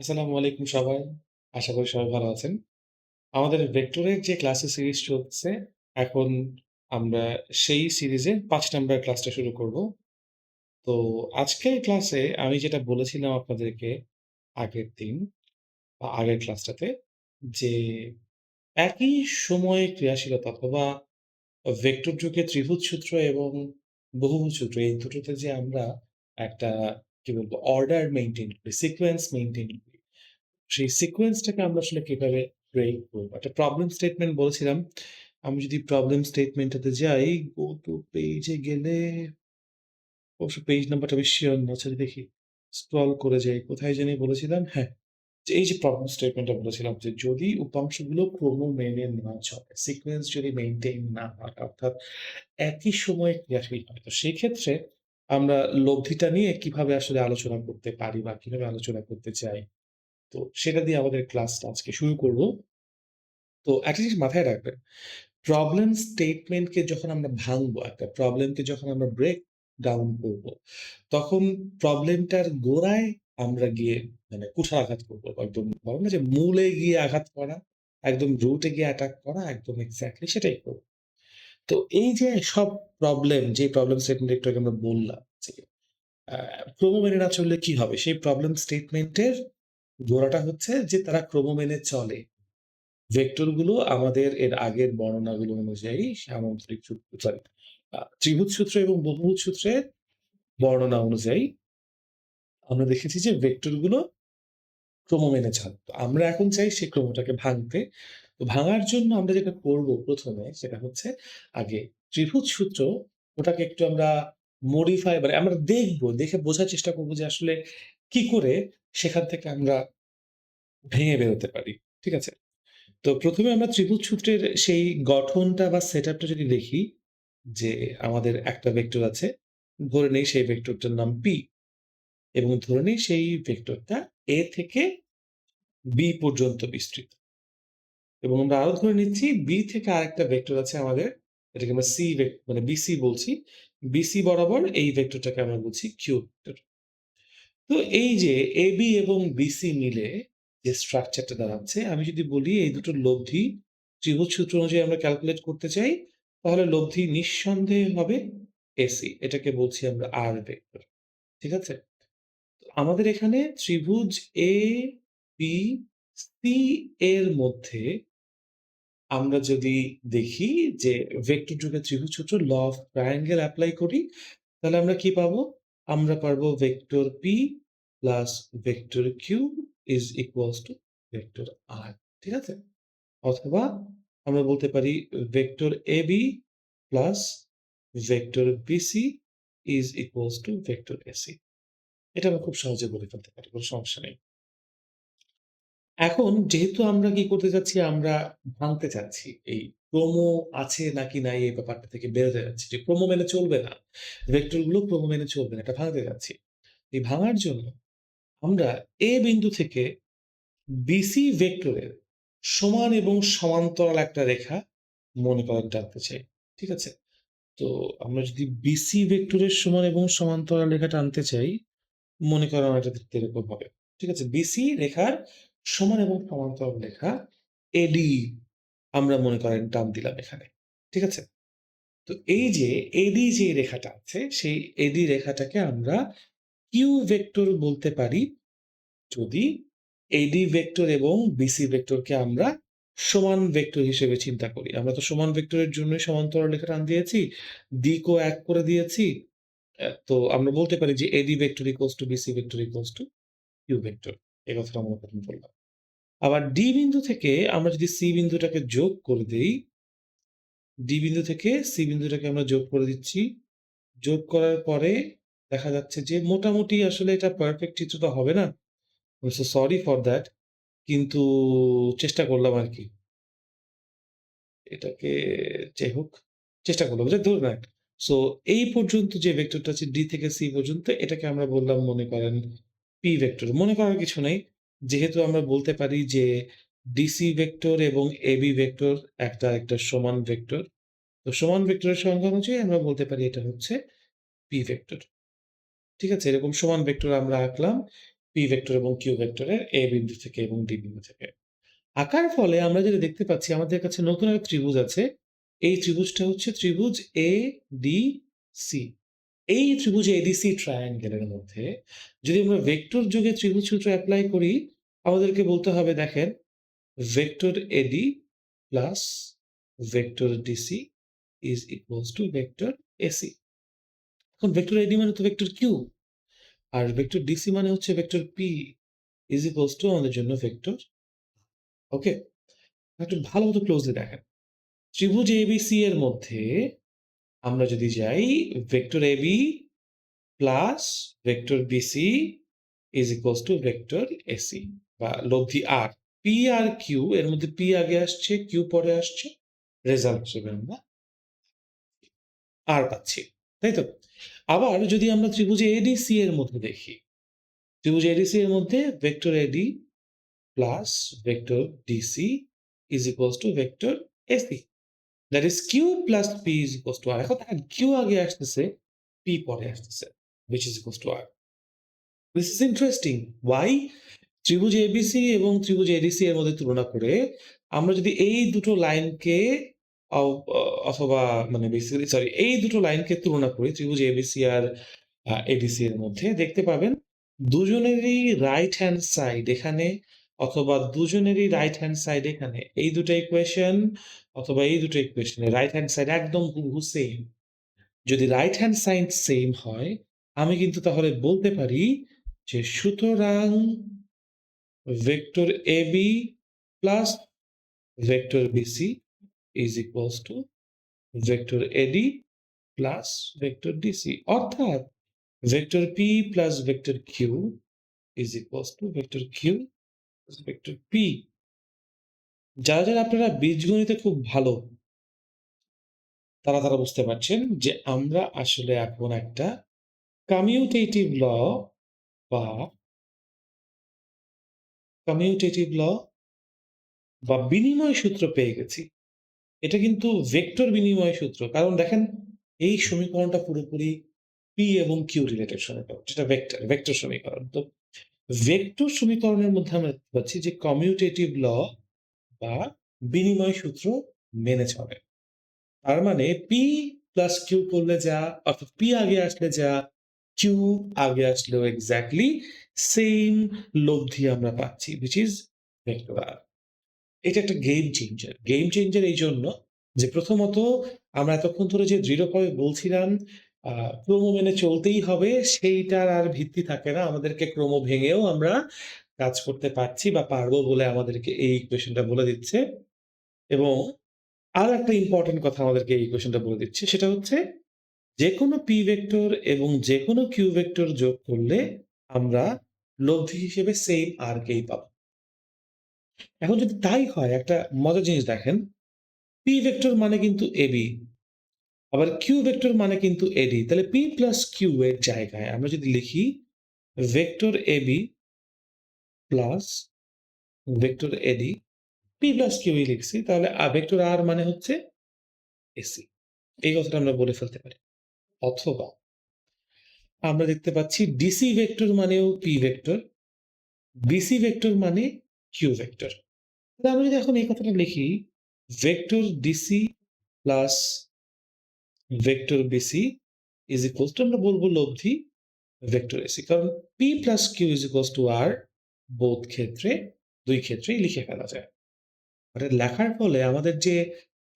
আসসালামু আলাইকুম সবাই। আশা করি সবাই ভালো আছেন। আমাদের ভেক্টরের যে ক্লাসের সিরিজ চলছে, এখন আমরা সেই সিরিজের পাঁচ নাম্বার ক্লাসটা শুরু করব। তো আজকের ক্লাসে আমি যেটা বলেছিলাম আপনাদেরকে আগের দিন বা আগের ক্লাসটাতে যে একই সময়ে ক্রিয়াশীলতা অথবা ভেক্টর যুগে ত্রিভুজ সূত্র এবং বহুভুজ সূত্র এই দুটোতে যে আমরা একটা কি অর্ডার মেনটেন করি, সিকোয়েন্স মেনটেন করি। সেই সিকোয়েন্সটাকে আমরা আসলে কীভাবে ব্রেক করব? একটা প্রবলেম স্টেটমেন্ট বলেছিলাম। আমি যদি প্রবলেম স্টেটমেন্টটাতে যাই, গো টু পেজে গেলে অবশ্য পেজ নাম্বারটা সিওর না। আচ্ছা দেখি। স্ক্রল করে যাই। কোথায় জানি বলেছিলাম? হ্যাঁ, যে এই যে প্রবলেম স্টেটমেন্টটা বলেছিলাম যে যদি উপাংশগুলো ক্রম মেনে না চলে, সিকোয়েন্স যদি মেইনটেইন না হয় অর্থাৎ একই সময়ে ক্রিয়াশীল হয়। তো সেক্ষেত্রে আমরা লব্ধিটা নিয়ে কীভাবে আসলে আলোচনা করতে পারি বা কীভাবে আলোচনা করতে চাই? তো সেটা দিয়ে আমাদের ক্লাসটা আজকে শুরু করব। তো একটা জিনিস মাথায় রাখবেন, প্রবলেম স্টেটমেন্টকে যখন আমরা ভাঙবো, একটা প্রবলেমকে যখন আমরা ব্রেক ডাউন করব, তখন প্রবলেমটার গোড়ায় আমরা গিয়ে মানে কুঠারাঘাত করব একদম বলে না যে মূলে গিয়ে আঘাত করা, একদম রুটে গিয়ে অ্যাটাক করা, একদম এক্স্যাক্টলি সেটাই করব। তো এই যে সব প্রবলেম, যে প্রবলেম স্টেটমেন্ট একটু আগে আমরা বললাম ক্রম মেনে না চললে কি হবে? সেই প্রবলেম স্টেটমেন্টের গোড়াটা হচ্ছে যে তারা ক্রম মেনে চলে। ভেক্টরগুলো আমাদের এর আগের বর্ণনাগুলো অনুযায়ী সামুদ্রিক সূত্র সরি ত্রিভুজ সূত্র এবং বহুভুজ সূত্রের বর্ণনা অনুযায়ী আমরা দেখেছি যে ভেক্টরগুলো ক্রম মেনে চলে। তো আমরা এখন চাই সেই ক্রমটাকে ভাঙতে। তো ভাঙার জন্য আমরা যেটা করব প্রথমে সেটা হচ্ছে আগে ত্রিভুজ সূত্র ওটাকে একটু আমরা মডিফাই মানে আমরা দেখব, দেখে বোঝার চেষ্টা করব যে আসলে কি করে সেখান থেকে আমরা ভেঙে বেরোতে পারি। ঠিক আছে? তো প্রথমে আমরা ত্রিভুজ সূত্রের সেই গঠনটা বা সেটআপটা যদি দেখি যে আমাদের একটা ভেক্টর আছে। ধরে নেই সেই ভেক্টরটার নাম P এবং ধরে নেই সেই ভেক্টরটা এ থেকে বি পর্যন্ত বিস্তৃত। এবং আমরা আরও ধরে নিচ্ছি B থেকে আরেকটা ভেক্টর আছে আমাদের। এটাকে আমরা ভেক মানে BC বলছি। BC বরাবর এই ভেক্টরটাকে আমরা বলছি Q ভেক্টর। তো এই যে AB এবং BC মিলে যে স্ট্রাকচারটা দাঁড়াচ্ছে, আমি যদি বলি এই দুটোর লব্ধি ত্রিভুজ সূত্র অনুযায়ী আমরা ক্যালকুলেট করতে চাই, তাহলে লব্ধি নিঃসন্দেহে হবে AC এটাকে বলছি আমরা আর ভেক্টর। ঠিক আছে? আমাদের এখানে ত্রিভুজ ABC এর মধ্যে আমরা যদি দেখি যে ভেক্টর যুগের ত্রিভুজ সূত্র ল অফ ট্রায়াঙ্গেল এপ্লাই করি, তাহলে আমরা কি পাবো? আমরা পারব vector P plus vector Q is equals to vector R ঠিক আছে? অথবা আমরা বলতে পারি vector A B plus vector BC is equals to vector AC এটা আমরা খুব সহজে বলে ফেলতে পারি। কোনো সমস্যা নেই। এখন যেহেতু আমরা কি করতে চাচ্ছি? আমরা ভাঙতে চাচ্ছি। এই ক্রম আছে নাকি নাই এই ব্যাপারটা থেকে বেরোতে চাচ্ছি যে ক্রম মেনে চলবে না। ভেক্টরগুলো ক্রম মেনে চলবে না। এটা ভাঙতে চাচ্ছি। এই ভাঙার জন্য আমরা A বিন্দু থেকে BC ভেক্টরের সমান এবং সমান্তরাল একটা রেখা মনে করেন টানতে চাই। ঠিক আছে? তো আমরা যদি BC ভেক্টরের সমান এবং সমান্তরাল রেখা টানতে চাই, মনে করেন এটা এরকম হবে। ঠিক আছে? BC রেখার সমান এবং সমান্তরাল লেখা এডি আমরা মনে করেন টান দিলাম এখানে। ঠিক আছে? তো এই যে এডি যে রেখাটা আছে, সেই এডি রেখাটাকে আমরা Q ভেক্টর বলতে পারি যদি এডি ভেক্টর এবং BC ভেক্টরকে আমরা সমান ভেক্টর হিসেবে চিন্তা করি। আমরা তো সমান ভেক্টরের জন্যই সমান্তরাল রেখা টান দিয়েছি, দিকও এক করে দিয়েছি। তো আমরা বলতে পারি যে AD vector equals to BC vector equals to Q vector. এই কথাটা আমরা প্রথম বললাম। আবার ডি বিন্দু থেকে আমরা যদি সি বিন্দুটাকে যোগ করে দেই, ডি বিন্দু থেকে সি বিন্দুটাকে আমরা যোগ করে দিচ্ছি। যোগ করার পরে দেখা যাচ্ছে যে মোটামুটি আসলে এটা পারফেক্ট চিত্র তো হবে না। Sorry for that. কিন্তু চেষ্টা করলাম আর কি এটাকে যাই হোক, চেষ্টা করলাম যে ধরুন। সো এই পর্যন্ত যে ভেক্টরটা আছে, ডি থেকে সি পর্যন্ত, এটাকে আমরা বললাম মনে করেন পি ভেক্টর। মনে করার কিছু নেই। যেহেতু আমরা বলতে পারি যে ডিসি ভেক্টর এবং AB ভেক্টর একটা আরেকটার সমান ভেক্টর। তো সমান ভেক্টরের সংখ্যা অনুযায়ী আমরা বলতে পারি এটা হচ্ছে পি ভেক্টর। ঠিক আছে? এরকম সমান ভেক্টর আমরা আঁকলাম। পি ভেক্টর এবং কিউ ভেক্টরের এ বিন্দু থেকে এবং ডি বিন্দু থেকে। আঁকার ফলে আমরা যেটা দেখতে পাচ্ছি, আমাদের কাছে নতুন একটা ত্রিভুজ আছে। এই ত্রিভুজটা হচ্ছে ত্রিভুজ এডিসি। এই ত্রিভুজ এডিসি ট্রায়াঙ্গেলের মধ্যে যদি আমরা ভেক্টর যোগে ত্রিভুজ সূত্র অ্যাপ্লাই করি, আমাদেরকে বলতে হবে দেখেন vector AD plus vector DC is equals to vector AC. এখন ভেক্টর এডি মানে তো ভেক্টর কিউ। আর ভেক্টর ডিসি মানে হচ্ছে vector P is equals to আমাদের জন্য ভেক্টর ওকে? একটু ভালো মতো ক্লোজলি দেখেন। ত্রিভুজ এবিসি এর মধ্যে আমরা যদি যাই vector AB plus vector BC is equals to vector AC বা লব্ধি আর। পি আর কিউ এর মধ্যে পি আগে আসছে, কিউ পরে আসছে। রেজাল্ট হিসেবে আমরা আর পাচ্ছি। তাই তো? আবার যদি আমরা ত্রিভুজ এডিসি এর মধ্যে দেখি, ত্রিভুজ এডিসি এর মধ্যে vector AD plus vector DC is equals to vector AC. That is Q plus P is equals to R. এখন দেখেন কিউ আগে আসতেছে, পি পরে আসতেছে। which is equals to r. This is interesting. Why? ত্রিভুজ ABC এবং ত্রিভুজ ADC এর মধ্যে তুলনা করে আমরা যদি এই দুটো লাইনকে অথবা মানে বেসিক্যালি সরি এই দুটো লাইনকে তুলনা করি ত্রিভুজ এবিসি আর এডিসি এর মধ্যে দেখতে পাবেন দুজনেরই রাইট হ্যান্ড সাইড এখানে অথবা দুজনেরই রাইট হ্যান্ড সাইড এখানে। এই দুটো ইকুয়েশন অথবা এই দুটো ইকুয়েশনের রাইট হ্যান্ড সাইড একদম হুবহু সেইম। যদি রাইট হ্যান্ড সাইড সেম হয়, আমি কিন্তু তাহলে বলতে পারি যে সুতরাং vector AB plus vector BC is equals to vector AD plus vector DC অর্থাৎ vector P plus vector Q is equals to vector Q vector P যারা, যারা আপনারা বীজগণিতে খুব ভালো তারা, তারা বুঝতে পারছেন যে আমরা আসলে এখন একটা কমিউটেটিভ ল বা কমিউটেটিভ ল বা বিনিময় সূত্র পেয়ে গেছি। এটা কিন্তু ভেক্টর বিনিময় সূত্র। কারণ দেখেন এই সমীকরণটা পুরোপুরি পি এবং কিউ রিলেটেড সমীকরণ। যেটা ভেক্টর, ভেক্টর সমীকরণ। তো ভেক্টর সমীকরণের মধ্যে আমরা পাচ্ছি যে কমিউটেটিভ ল বা বিনিময় সূত্র মেনে চলে। তার মানে পি প্লাস কিউ করলে যা, অর্থাৎ পি আগে আসলে যা কিউ আগে আসলেও এক্স্যাক্টলি সেম লব্ধি আমরা পাচ্ছি, which ইজ ভেক্টর আর। এটা একটা গেম চেঞ্জার। গেম চেঞ্জার এই জন্য যে প্রথমত আমরা এতক্ষণ ধরে যে দৃঢ়ভাবে বলছিলাম ক্রম মেনে চলতেই হবে সেইটার আর ভিত্তি থাকে না। আমাদেরকে ক্রম ভেঙেও আমরা কাজ করতে পারছি বা পারব বলে আমাদেরকে এই ইকুয়েশনটা বলে দিচ্ছে। এবং আর একটা ইম্পোর্টেন্ট কথা আমাদেরকে এই ইকুয়েশনটা বলে দিচ্ছে সেটা হচ্ছে যেকোনো পি ভেক্টর এবং যেকোনো কিউ ভেক্টর যোগ করলে আমরা লব্ধি হিসেবে সেইম আর কেই পাবো। এখন যদি তাই হয় একটা মজার জিনিস দেখেন, পি ভেক্টর মানে কিন্তু এবি। আবার কিউ ভেক্টর মানে কিন্তু এডি। তাহলে পি প্লাস কিউ এর জায়গায় আমরা যদি লিখি vector AB plus vector AD P plus Q লিখছি তাহলে ভেক্টর আর মানে হচ্ছে এসি। এই কথাটা আমরা বলে ফেলতে পারি। অথবা আমরা দেখতে পাচ্ছি ডিসি ভেক্টর মানেও পি ভেক্টর, বিসি ভেক্টর মানে কিউ ভেক্টর। তাহলে আমরা যদি এখন এই কথাটা লিখি vector DC plus vector BC is equals to আমরা বলব লব্ধি ভেক্টর এসি। কারণ P plus Q is equals to R বোধ ক্ষেত্রে দুই ক্ষেত্রেই লিখে ফেলা যায়। এটা লেখার ফলে আমাদের যে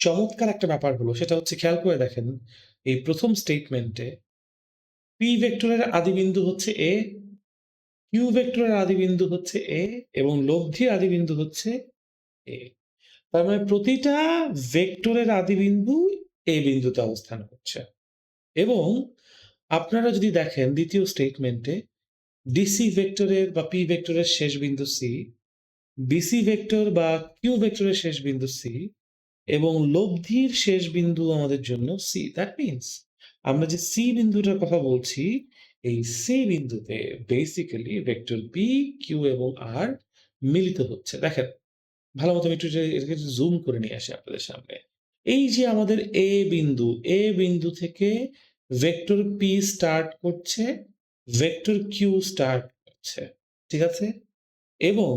চমৎকার একটা ব্যাপার হলো সেটা হচ্ছে খেয়াল করে দেখেন এই প্রথম স্টেটমেন্টে পি ভেক্টরের আদিবিন্দু হচ্ছে এ, কিউ ভেক্টরের আদিবিন্দু হচ্ছে এ এবং লব্ধির আদিবিন্দু হচ্ছে এ। তার মানে প্রতিটা ভেক্টরের আদিবিন্দু এ বিন্দুতে অবস্থান করছে। এবং আপনারা যদি দেখেন দ্বিতীয় স্টেটমেন্টে ডিসি ভেক্টরের বা পি ভেক্টরের শেষ বিন্দু সি, বিসি ভেক্টর বা কিউ ভেক্টরের শেষ বিন্দু সি এবং লব্ধির শেষ বিন্দু আমাদের জন্য সি। দ্যাট মিনস আমরা যে সি বিন্দুটার কথা বলছি এই সি বিন্দুতে বেসিক্যালি ভেক্টর পি, কিউ এবং আর মিলিত হচ্ছে। দেখেন ভালো মতো একটু জুম করে নিয়ে আসি আপনাদের সামনে। এই যে আমাদের এ বিন্দু, এ বিন্দু থেকে ভেক্টর পি স্টার্ট করছে, ভেক্টর কিউ স্টার্ট করছে। ঠিক আছে? এবং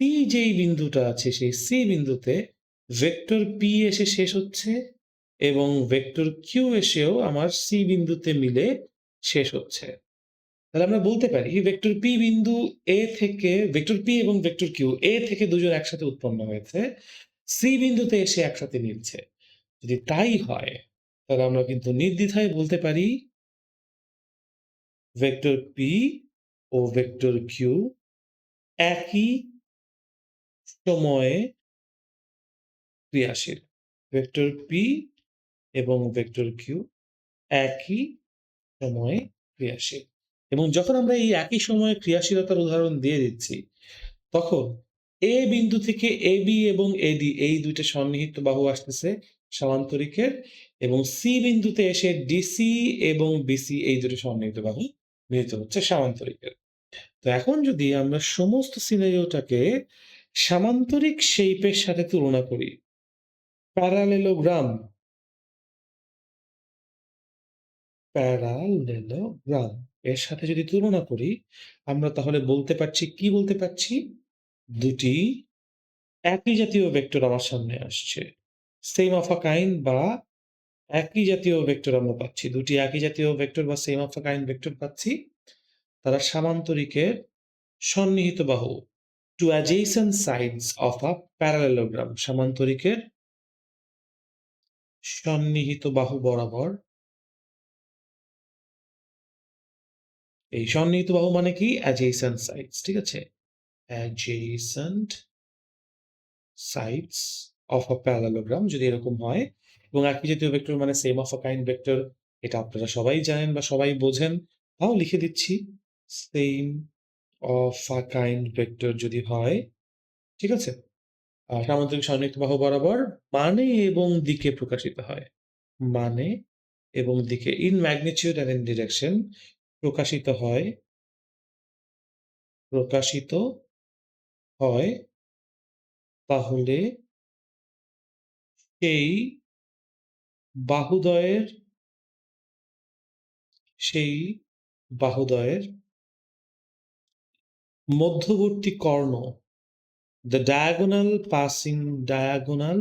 P যেই বিন্দুটা আছে সেই C বিন্দুতে ভেক্টর পি এসে শেষ হচ্ছে এবং ভেক্টর কিউ এসেও আমার সি বিন্দুতে মিলে শেষ হচ্ছে। তাহলে আমরা বলতে পারি ভেক্টর পি বিন্দু এ থেকে ভেক্টর পি এবং ভেক্টর কিউ A থেকে দুজন একসাথে উৎপন্ন হয়েছে। C বিন্দুতে এসে একসাথে মিলছে। যদি তাই হয় তাহলে আমরা কিন্তু নির্দ্বিধায় বলতে পারি ভেক্টর P ও ভেক্টর Q একই সময়ে ক্রিয়াশীল। ভেক্টর পি এবং ভেক্টর কিউ একই সময়ে ক্রিয়াশীল। এবং যখন আমরা এই একই সময়ে ক্রিয়াশীলতার উদাহরণ দিয়ে দিচ্ছি, তখন A বিন্দু থেকে এ বি এবং AD এই দুইটা সন্নিহিত বাহু আসতেছে সামান্তরিকের এবং সি বিন্দুতে এসে DC এবং বিসি এই দুটো সন্নিহিত বাহু মিলিত হচ্ছে সামান্তরিকের। তো এখন যদি আমরা সমস্ত সিনারিওটাকে সামান্তরিক শেইপের সাথে তুলনা করি, প্যারালেলোগ্রাম প্যারালেলোগ্রাম এর সাথে যদি তুলনা করি, আমরা তাহলে বলতে পারছি কি বলতে পারছি? দুটি একই জাতীয় ভেক্টর আমার সামনে আসছে। সেম অফ আ বা একই জাতীয় ভেক্টর আমরা পাচ্ছি। দুটি একই জাতীয় ভেক্টর বা same of a kind vector পাচ্ছি। তারা সামান্তরিকের সন্নিহিত বাহু। Two adjacent sides of a parallelogram সামান্তরিকের সন্নিহিত বাহু বরাবর এই সন্নিহিত বাহু মানে কি? অ্যাডজেসেন্ট সাইডস ঠিক আছে? Adjacent sides of a parallelogram যদি এরকম হয় এবং একই জাতীয় ভেক্টর মানে same of a kind vector এটা আপনারা সবাই জানেন বা সবাই বোঝেন। তাও লিখে দিচ্ছি। Same of a kind vector যদি হয়, ঠিক আছে? সামান্তরিক সন্নিহিত বাহু বরাবর মানে এবং দিকে প্রকাশিত হয়। মানে এবং দিকে in magnitude and in direction প্রকাশিত হয় প্রকাশিত হয়, তাহলে সেই বাহুদ্বয়ের সেই বাহুদ্বয়ের মধ্যবর্তী কর্ণ, the diagonal passing diagonal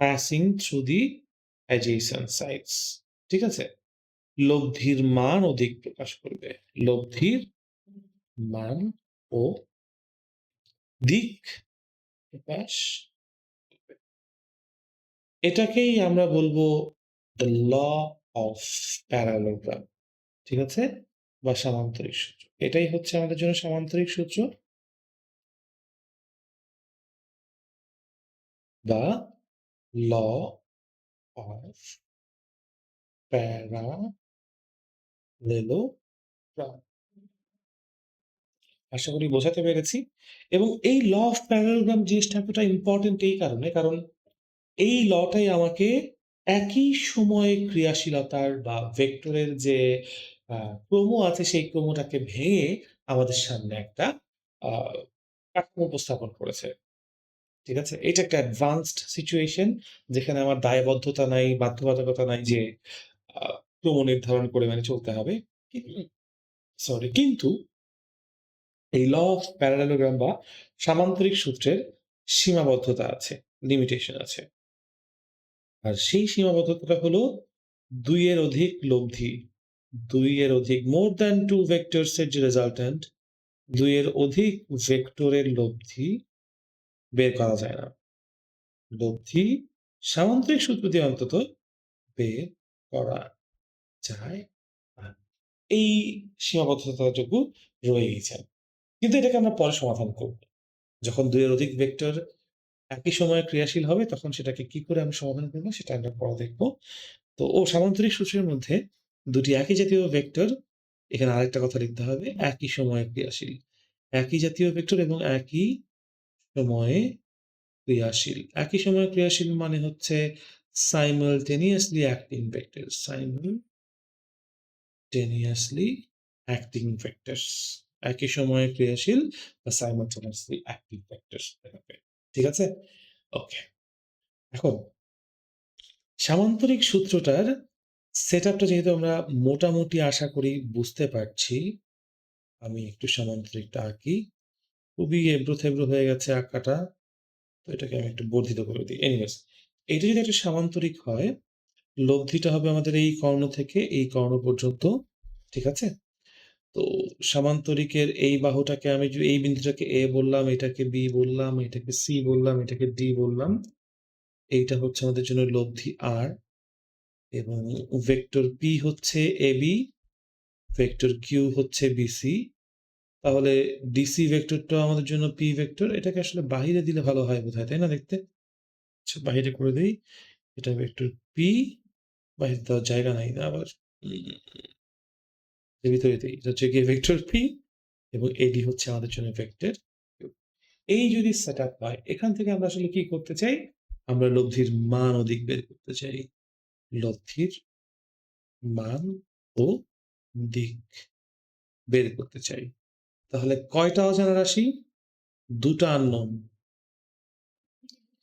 passing through the adjacent sides, ঠিক আছে? লব্ধির মান দিক প্রকাশ করবে। লব্ধির মান ও দিক, প্রকাশ, এটাকেই আমরা বলব the law of parallelogram, ঠিক আছে? বা সামান্তরিক সূত্র। এটাই হচ্ছে আমাদের জন্য সামান্তরিক সূত্র। The law of parallelogram আশা করি বোঝাতে পেরেছি এবং এই ল অফ প্যারালেলোগ্রাম জিনিসটা এতটা ইম্পোর্টেন্ট এই কারণে কারণ এই লটাই আমাকে একই সময়ে ক্রিয়াশীলতার বা ভেক্টরের যে ক্রম আছে সেই ক্রমটাকে ভেঙে আমাদের সামনে একটা কাঠামো উপস্থাপন করেছে। ঠিক আছে? এটা একটা অ্যাডভান্সড সিচুয়েশন যেখানে আমার দায়বদ্ধতা নাই, বাধ্যবাধকতা নাই যে ক্রম নির্ধারণ করে মানে চলতে হবে। সরি কিন্তু এই ল অফ প্যারালেলোগ্রাম বা সামান্তরিক সূত্রের সীমাবদ্ধতা আছে, লিমিটেশন আছে। আর সেই সীমাবদ্ধতাটা হলো ২ এর অধিক লব্ধি। ২ এর অধিক মোর than 2 vectors এর যে রেজাল্ট্যান্ট ২ এর অধিক ভেক্টরের লব্ধি বের করা যায় না। লব্ধি সামান্তরিক সূত্র দিয়ে অন্তত বের করা যায়। এই সীমাবদ্ধতাটুকু রয়েই যায়। কিন্তু এটাকে আমরা পরে সমাধান করব। যখন ২ এর অধিক ভেক্টর একই সময়ে ক্রিয়াশীল হবে, তখন সেটাকে কি করে আমি সমাধান করব, সেটা আমরা পরে দেখব। তো, ও সামান্তরিক সূত্রের মধ্যে দুটি একই জাতীয় ভেক্টর এখানে আরেকটা কথা লিখতে হবে, একই সময়ে ক্রিয়াশীল। একই জাতীয় ভেক্টর এবং একই সময়ে ক্রিয়াশীল। একই সময়ে ক্রিয়াশীল মানে হচ্ছে simultaneously acting vectors, simultaneously acting vectors একই সময়ে ক্রিয়াশীল বা simultaneously acting vectors দেখাবে। ঠিক আছে? ওকে। এখন সামান্তরিক সূত্রটার সেটআপটা যেহেতু আমরা মোটামুটি আশা করি বুঝতে পারছি আমি একটু সামান্তরিকটা আঁকি। খুবই এবড়ো-থেবড়ো হয়ে গেছে আঁকাটা। তো এটাকে আমি একটু বর্ধিত করে দিই। এনিওয়েজ এটা যদি একটা সামান্তরিক হয়, লব্ধিটা হবে আমাদের এই কর্ণ থেকে এই কর্ণ পর্যন্ত। ঠিক আছে? তো সামান্তরিকের এই বাহুটাকে আমি এই বিন্দুটাকে এ বললাম, এটাকে বি বললাম, এটাকে সি বললাম, এটাকে ডি বললাম। এইটা হচ্ছে আমাদের জন্য লব্ধি আর এবং ভেক্টর পি হচ্ছে এ বি ভেক্টর কিউ হচ্ছে BC। তাহলে ডিসি ভেক্টরটা আমাদের জন্য পি ভেক্টর। এটাকে আসলে বাহিরে দিলে ভালো হয় বোধহয়, তাই না দেখতে? আচ্ছা বাহিরে করে দেই। এটা ভেক্টর পি বাহিরে দেওয়ার জায়গা নাই আবার। এর দেই। এটা হচ্ছে গিয়ে ভেক্টর P এবং AD হচ্ছে আমাদের জন্য ভেক্টর। এই যদি সেটআপ হয়, এখান থেকে আমরা আসলে কি করতে চাই? আমরা লব্ধির মান ও দিক বের করতে চাই। লব্ধির মান ও দিক বের করতে চাই। তাহলে কয়টা অজানা রাশি? ২ টা unknown।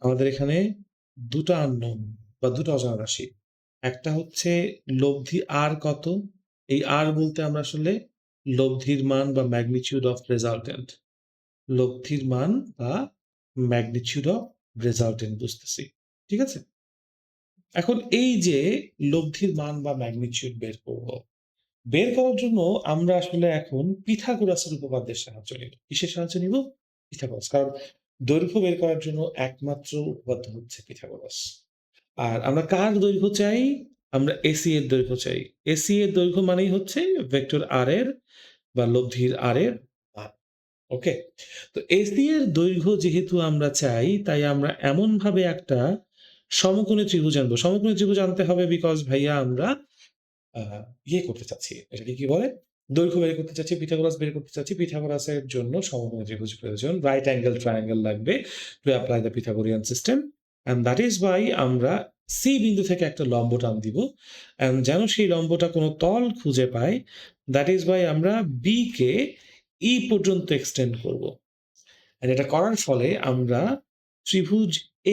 আমাদের এখানে ২ টা unknown বা ২ টা অজানা রাশি। একটা হচ্ছে লব্ধি আর কত? এই আর বলতে আমরা আসলে লব্ধির মান বা magnitude অফ resultant লব্ধির মান বা magnitude অফ resultant বুঝতেছি। ঠিক আছে? এখন এই যে লব্ধির মান বা magnitude বের করব। বের করার জন্য আমরা আসলে এখন পিথাগোরাসের উপপাদ্যের সাহায্য নিব। কিসের সাহায্য নিব? পিথাগোরাস। কারণ দৈর্ঘ্য বের করার জন্য একমাত্র উপপাদ্য হচ্ছে পিথাগোরাস। আর আমরা কার দৈর্ঘ্য চাই? আমরা এসি এর দৈর্ঘ্য চাই। এসি এর দৈর্ঘ্য মানেই হচ্ছে ভেক্টর আর এর বা লব্ধির আর এর। ওকে? তো এসি এর দৈর্ঘ্য যেহেতু আমরা চাই, তাই আমরা এমনভাবে একটা সমকোণী ত্রিভুজ আনব। সমকোণী ত্রিভুজ আনতে হবে বিকজ ভাইয়া আমরা ইয়ে করতে চাচ্ছি। এটাকে কি বলে? দৈর্ঘ্য বের করতে চাচ্ছি, পিথাগোরাস বের করতে চাচ্ছি। পিথাগোরাসের জন্য সমকোণী ত্রিভুজ প্রয়োজন। রাইট অ্যাঙ্গেল ট্রায়াঙ্গেল লাগবে to apply the Pythagorean system and that is why আমরা C বিন্দু থেকে একটা লম্ব টান দিব। অ্যান্ড যেন সেই লম্বটা কোনো তল খুঁজে পায়, দ্যাট ইজ why আমরা B কে E পর্যন্ত এক্সটেন্ড করব। অ্যান্ড এটা করার ফলে আমরা ত্রিভুজ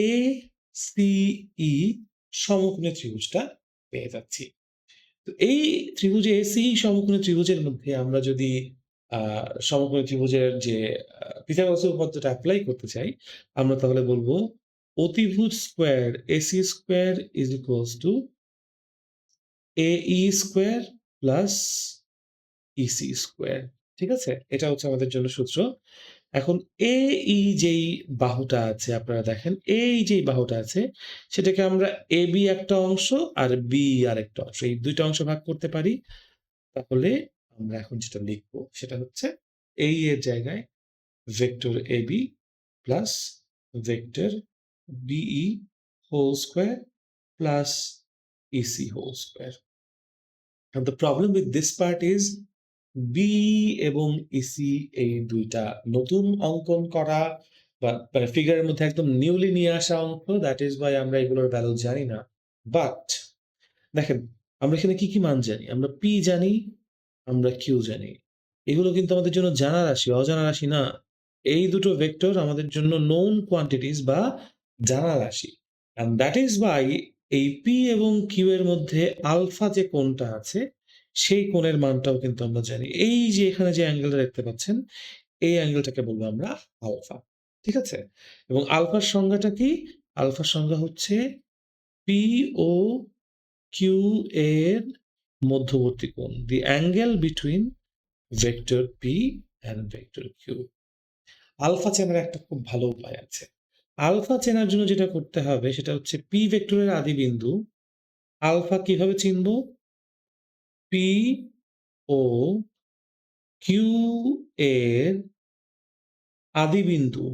ACE সমকোণী ত্রিভুজটা পেয়ে যাচ্ছি। তো এই ত্রিভুজ ACE সমকোণী ত্রিভুজের মধ্যে আমরা যদি সমকোণী ত্রিভুজের যে আ পিথাগোরাসের উপপাদ্যটা অ্যাপ্লাই করতে চাই, আমরা তাহলে বলব অতিভুজ square square is is to A E square plus EC square ঠিক আছে? এটা হচ্ছে আমাদের জন্য সূত্র। এখন এ ই যেই বাহুটা আছে আপনারা দেখেন, এই যেই বাহুটা আছে সেটাকে আমরা এ বি একটা অংশ আর বি আর একটা অংশ। এই দুইটা অংশ ভাগ করতে পারি। তাহলে আমরা এখন যেটা লিখব সেটা হচ্ছে এই এর জায়গায় vector A B plus vector BE whole square plus EC whole square. Now the problem with this part is BE এবং EC এই ২ টা নতুন অঙ্কন করা বা ফিগারের মধ্যে একদম নিউলি নিয়ে আসা অঙ্ক that is why আমরা এগুলোর ভ্যালু জানি না। বাট দেখেন আমরা এখানে কি, কি মান জানি? আমরা P জানি, আমরা Q জানি। এগুলো কিন্তু আমাদের জন্য জানা রাশি, অজানা রাশি না। এই দুটো ভেক্টর আমাদের জন্য known quantities বা জানা রাশি। and that is why এই পি এবং Q এর মধ্যে আলফা যে কোণটা আছে, সেই কোণের মানটাও কিন্তু আমরা জানি। এই যে এখানে যে অ্যাঙ্গেলটা দেখতে পাচ্ছেন, এই অ্যাঙ্গেলটাকে বলব আমরা আলফা। ঠিক আছে? এবং আলফার সংজ্ঞাটা কি? আলফার সংজ্ঞা হচ্ছে P ও Q এর মধ্যবর্তী কোণ। The angle between vector P and vector Q alpha চেনার একটা খুব ভালো উপায় আছে। আলফা চেনার জন্য যেটা করতে হবে সেটা হচ্ছে পি ভেক্টরের আদি বিন্দু। আলফা কীভাবে চিনব? পি ও কিউ এর আদি বিন্দু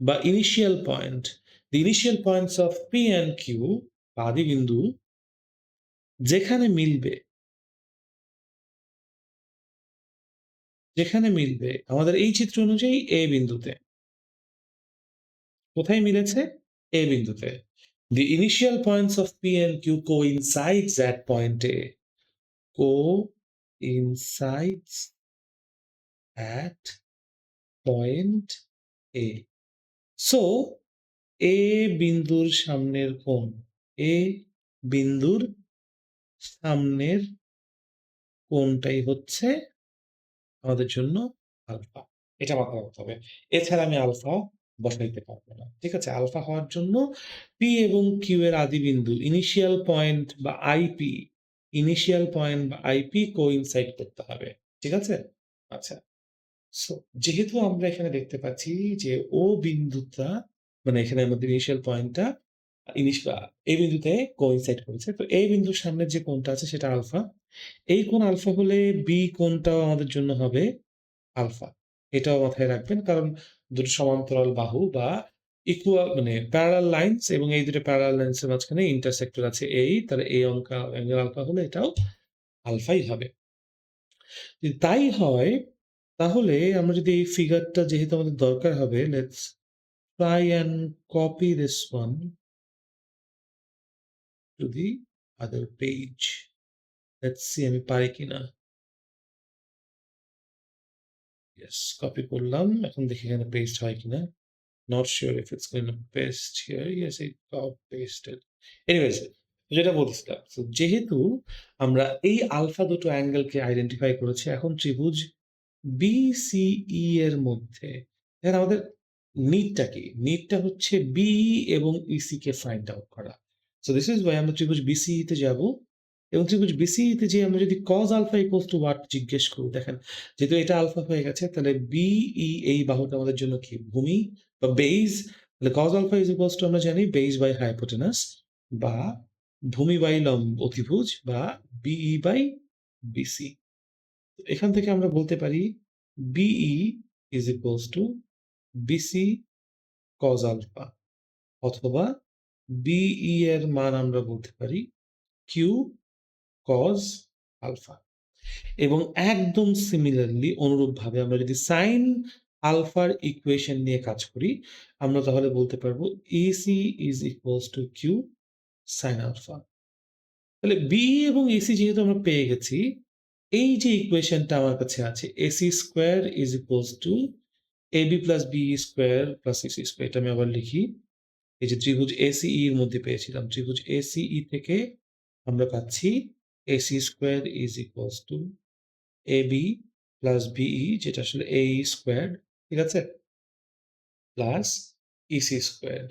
বা initial point. The initial points of P and Q আদি বিন্দু যেখানে মিলবে যেখানে মিলবে আমাদের এই চিত্র অনুযায়ী এ বিন্দুতে। কোথায় মিলেছে? এ বিন্দুতে। The initial points of P of Q co Q coincides point A কো Coincides at point A so A বিন্দুর সামনের কোণ, এ বিন্দুর সামনের কোণটাই হচ্ছে আমাদের জন্য আলফা। এটা মাথায় রাখতে হবে। এছাড়া আমি আলফা বসাইতে পারব না। ঠিক আছে? আলফা হওয়ার জন্য পি এবং কিউ এর আদিবিন্দু ইনিশিয়াল পয়েন্ট বা আইপি, ইনিশিয়াল পয়েন্ট বা আইপি কোইনসাইড করতে হবে। ঠিক আছে? আচ্ছা। সো যেহেতু আমরা এখানে দেখতে পাচ্ছি যে ও বিন্দুটা মানে এখানে আমাদের ইনিশিয়াল পয়েন্টটা ইনিশ এই বিন্দুতে কোইনসাইড করেছে। তো এই বিন্দুর সামনে যে কোণটা আছে সেটা আলফা। এই কোণ আলফা হলে বি কোণটাও আমাদের জন্য হবে আলফা। এটাও মাথায় রাখবেন। কারণ দুটো সমান্তরাল বাহু বা ইকুয়াল মানে প্যারালাল লাইনস এবং এই দুটো প্যারালাল লাইনস এর মাঝখানে ইন্টারসেক্টর আছে এই। তাহলে এই অঙ্কা অ্যাঙ্গেল আলফা হলে এটাও আলফাই হবে। যদি তাই হয়, তাহলে আমরা যদি এই ফিগারটা যেহেতু আমাদের দরকার হবে let's try and copy this one to the other page. Let's see আমি পারি কিনা। ইয়েস, কপি করলাম। এখন দেখি এখানে পেস্ট হয় কিনা। Not sure if it's gonna paste here. Yes, it got pasted. Anyways, যেটা বলতেছিলাম। সো যেহেতু আমরা এই আলফা দুটো অ্যাঙ্গেলকে আইডেন্টিফাই করেছি, এখন ত্রিভুজ BCE এর মধ্যে দেখেন আমাদের নিডটা কি? নিডটা হচ্ছে BE এবং EC কে ফাইন্ড আউট করা। সো দিস ইস ওয়াই আমরা ত্রিভুজ BCE তে যাব এবং ত্রিভুজ BCE তে যেয়ে আমরা যদি cos alpha equals to what জিজ্ঞেস করি দেখেন, যেহেতু এটা আলফা হয়ে গেছে তাহলে BE এই বাহুটা আমাদের জন্য কি? ভূমি বা বেইজ তাহলে cos alpha is equals to আমরা জানি বেইজ বাই হাইপোটেনাস বা ভূমি বাই লম্ব অতিভুজ বা BE বাই BC। এখান থেকে আমরা বলতে পারি BE is equals to BC cos alpha অথবা BE এর মান আমরা বলতে পারি Q cos alpha এবং একদম সিমিলারলি অনুরূপভাবে আমরা যদি সাইন আলফার ইকুয়েশন নিয়ে কাজ করি, আমরা তাহলে বলতে পারব EC is equals to Q sin alpha তাহলে BE এবং EC যেহেতু আমরা পেয়ে গেছি, এই যে ইকুয়েশনটা আমার কাছে আছে AC square is equals to AB plus BE square plus EC square এটা আমি আবার লিখি। এই যে ত্রিভুজ ACE এর মধ্যে পেয়েছিলাম। ত্রিভুজ ACE থেকে আমরা পাচ্ছি AC square is equals to AB plus BE যেটা আসলে AE স্কয়ার্ড ঠিক আছে? Plus EC squared.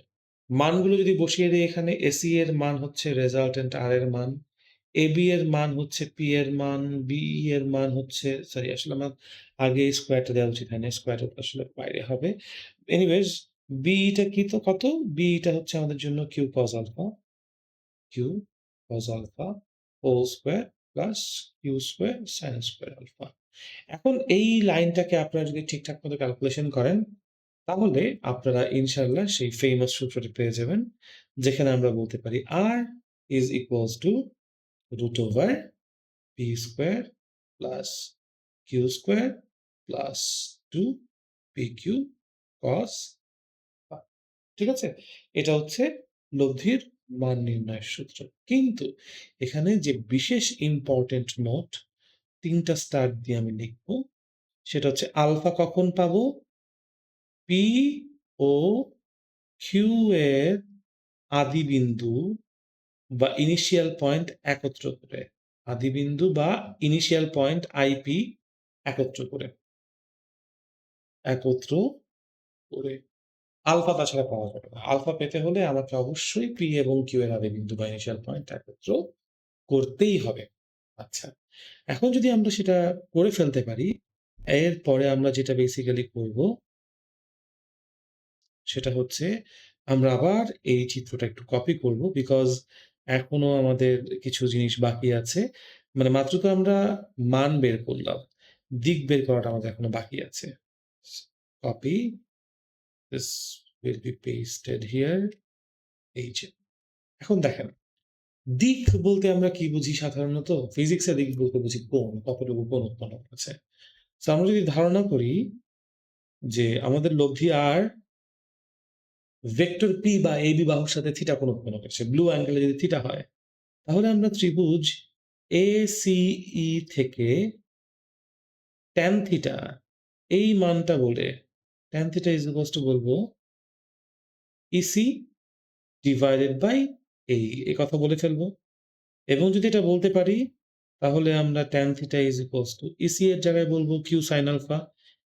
মানগুলো যদি বসিয়ে দেই এখানে AC এর মান হচ্ছে রেজাল্টেন্ট R এর মান, AB এর মান হচ্ছে P এর মান, BE এর মান হচ্ছে সরি আসলে আমার আগে স্কয়ারটা দেওয়া উচিত হয়নি। স্কয়ারটা তো আসলে বাইরে হবে। এনিওয়েজ BE টা কি তো কত? BE টা হচ্ছে আমাদের জন্য Q cos alpha Q cos alpha whole square plus U square sin square alpha. এখন এই লাইনটাকে আপনারা যদি ঠিকঠাক মতো ক্যালকুলেশন করেন, তাহলে আপনারা ইনশাআল্লাহ সেই ফেমাস সূত্রটি পেয়ে যাবেন। যেখানে আমরা বলতে পারি R is equals to root over P square plus Q square plus two P Q cos ঠিক আছে? এটা হচ্ছে লব্ধির মান নির্ণয়ের সূত্র। কিন্তু এখানে যে বিশেষ ইম্পোর্টেন্ট নোট ৩ টা স্টার দিয়ে আমি লিখব। সেটা হচ্ছে আলফা কখন পাবো? P ও Q এর আদিবিন্দু বা ইনিশিয়াল পয়েন্ট একত্র করে। আদিবিন্দু বা ইনিশিয়াল পয়েন্ট IP একত্র করে। একত্র করে। আলফা তাছাড়া পাওয়া যাবে না। আলফা পেতে হলে আমাকে অবশ্যই P এবং Q এর আদিবিন্দু বা ইনিশিয়াল পয়েন্ট একত্র করতেই হবে। আচ্ছা। এখন যদি আমরা সেটা করে ফেলতে পারি, এরপরে আমরা যেটা বেসিক্যালি করব সেটা হচ্ছে আমরা আবার এই চিত্রটা একটু কপি করব বিকজ এখনও আমাদের কিছু জিনিস বাকি আছে। মানে মাত্র তো আমরা মান বের করলাম। দিক বের করাটা আমাদের এখনও বাকি আছে। Copy this will be pasted here এই যে। এখন দেখেন, দিক বলতে আমরা কি বুঝি সাধারণত? ফিজিক্সে দিক বলতে বুঝি কোণ, কতটুকু কোণ উৎপন্ন করেছে। সো আমরা যদি ধারণা করি যে আমাদের লব্ধি R ভেক্টর P বা AB বাহুর সাথে থিটা কোণ উৎপন্ন করেছে। ব্লু অ্যাঙ্গেলে যদি থিটা হয়, তাহলে আমরা ত্রিভুজ ACE থেকে ট্যান থিটা এই মানটা বলে tan theta is equals to বলব EC ডিভাইডেড বাই এই কথা বলে ফেলব। এবং যদি এটা বলতে পারি, তাহলে আমরা tan theta is equals to EC এর জায়গায় বলব Q sin alpha,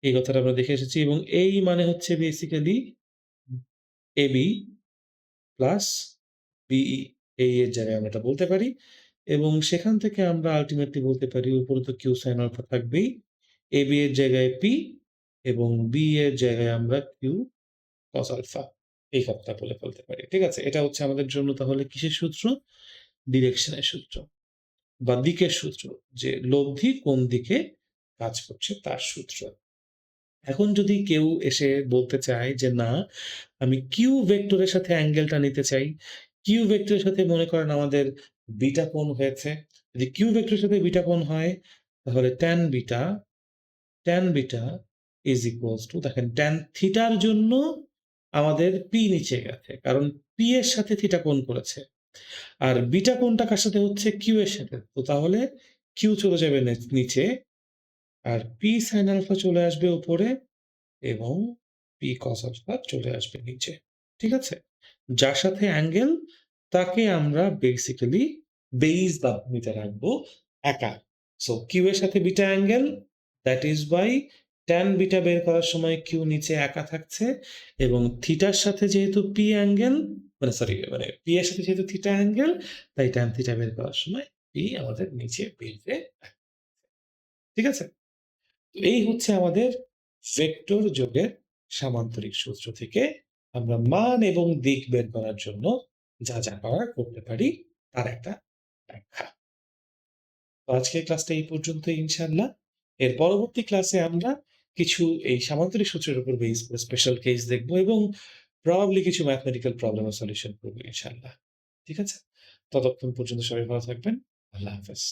এই কথাটা আমরা দেখে এসেছি এবং এই মানে হচ্ছে বেসিক্যালি AB প্লাস BE এই এর জায়গায় আমরা এটা বলতে পারি এবং সেখান থেকে আমরা আল্টিমেটলি বলতে পারি, উপরে তো Q sin আলফা থাকবেই। AB এর জায়গায় P এবং BE এর জায়গায় আমরা কিউ cos আলফা এই কথাটা বলে ফেলতে পারি। ঠিক আছে? এটা হচ্ছে আমাদের জন্য তাহলে কিসের সূত্র? ডিরেকশনের সূত্র বা দিকের সূত্র। যে লব্ধি কোন দিকে কাজ করছে তার সূত্র। এখন যদি কেউ এসে বলতে চায় যে, "না, আমি কিউ ভেক্টরের সাথে অ্যাঙ্গেলটা নিতে চাই। কিউ ভেক্টরের সাথে মনে করেন আমাদের বিটা কোণ হয়েছে। যদি কিউ ভেক্টরের সাথে বিটা কোণ হয় তাহলে tan beta tan beta is equals to দেখেন, tan থিটার জন্য আমাদের পি নিচে গেছে। কারণ পি এর সাথে থিটা কোণ করেছে। আর বিটা কোণটা কার সাথে হচ্ছে? কিউ এর সাথে। তো তাহলে কিউ চলে যাবে নিচে। আর পি sin আলফা চলে আসবে উপরে এবং পি কস আলফা চলে আসবে নিচে। ঠিক আছে? যার সাথে অ্যাঙ্গেল, তাকে আমরা বেসিক্যালি বেইস বা ভূমিতে রাখব একা। সো Q এর সাথে beta angle that is why tan beta বের করার সময় Q নিচে একা থাকছে এবং থিটার সাথে যেহেতু P অ্যাঙ্গেল মানে সরি মানে P এর সাথে যেহেতু থিটা অ্যাঙ্গেল তাই tan থিটা বের করার সময় P আমাদের নিচে বেরবে ঠিক আছে? এই হচ্ছে আমাদের ভেক্টর যোগের সামান্তরিক সূত্র থেকে আমরা মান এবং দিক বের করার জন্য যা, যা করার করতে পারি তার একটা ব্যাখ্যা। আজকের ক্লাসটা এই পর্যন্তই ইনশাআল্লাহ। এর পরবর্তী ক্লাসে আমরা কিছু এই সামান্তরিক সূত্রের উপর বেস করে স্পেশাল কেস দেখব এবং প্রবাবলি কিছু ম্যাথমেটিক্যাল প্রবলেম এর সলিউশন করব ইনশাল্লাহ ঠিক আছে? ততক্ষণ পর্যন্ত সবাই ভালো থাকবেন। আল্লাহ হাফেজ।